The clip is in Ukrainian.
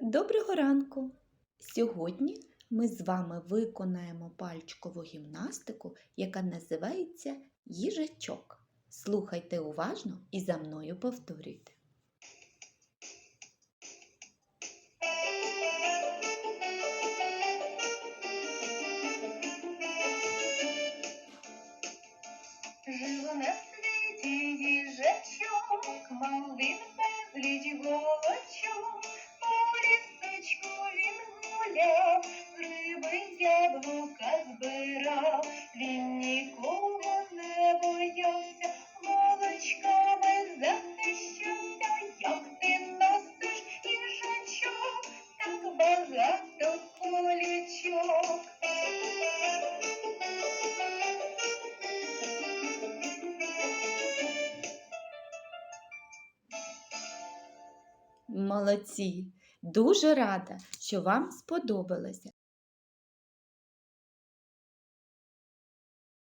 Доброго ранку! Сьогодні ми з вами виконаємо пальчикову гімнастику, яка називається їжачок. Слухайте уважно і за мною повторюйте. Жив на світі їжачок, мав він безліч голочок, Молодці! Дуже рада, що вам сподобалося.